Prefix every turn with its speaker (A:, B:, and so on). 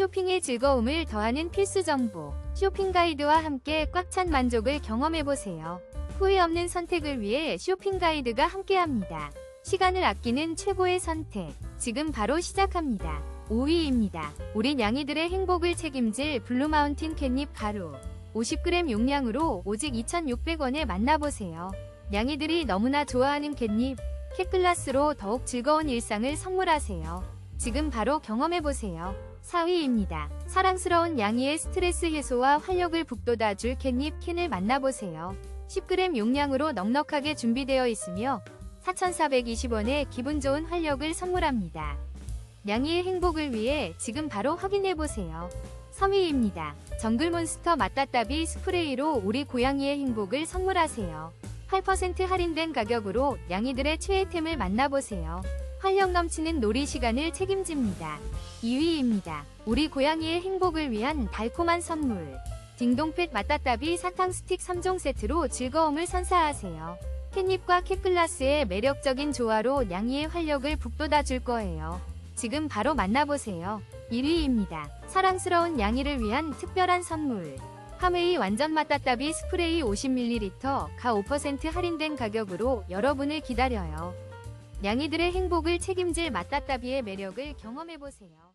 A: 쇼핑의 즐거움을 더하는 필수 정보. 쇼핑 가이드와 함께 꽉 찬 만족을 경험해보세요. 후회 없는 선택을 위해 쇼핑 가이드가 함께합니다. 시간을 아끼는 최고의 선택. 지금 바로 시작합니다. 5위입니다. 우리 냥이들의 행복을 책임질 블루마운틴 캣닙 가루. 50g 용량으로 오직 2,600원에 만나보세요. 냥이들이 너무나 좋아하는 캣닙, 캣글라스로 더욱 즐거운 일상을 선물하세요. 지금 바로 경험해보세요. 4위입니다. 사랑스러운 양이의 스트레스 해소와 활력을 북돋아 줄 캣닙 캔을 만나보세요. 10g 용량으로 넉넉하게 준비되어 있으며 4,420원에 기분 좋은 활력을 선물합니다. 양이의 행복을 위해 지금 바로 확인해보세요. 3위입니다. 정글몬스터 맛다따비 스프레이로 우리 고양이의 행복을 선물하세요. 8% 할인된 가격으로 양이들의 최애템을 만나보세요. 활력 넘치는 놀이 시간을 책임집니다. 2위입니다. 우리 고양이의 행복을 위한 달콤한 선물. 딩동펫 맛다따비 사탕 스틱 3종 세트로 즐거움을 선사하세요. 캣닙과 캣글라스의 매력적인 조화로 양이의 활력을 북돋아 줄 거예요. 지금 바로 만나보세요. 1위입니다. 사랑스러운 양이를 위한 특별한 선물. 하웨이 완전 맛다따비 스프레이 50ml 가 5% 할인된 가격으로 여러분을 기다려요. 양이들의 행복을 책임질 맛다따비의 매력을 경험해보세요.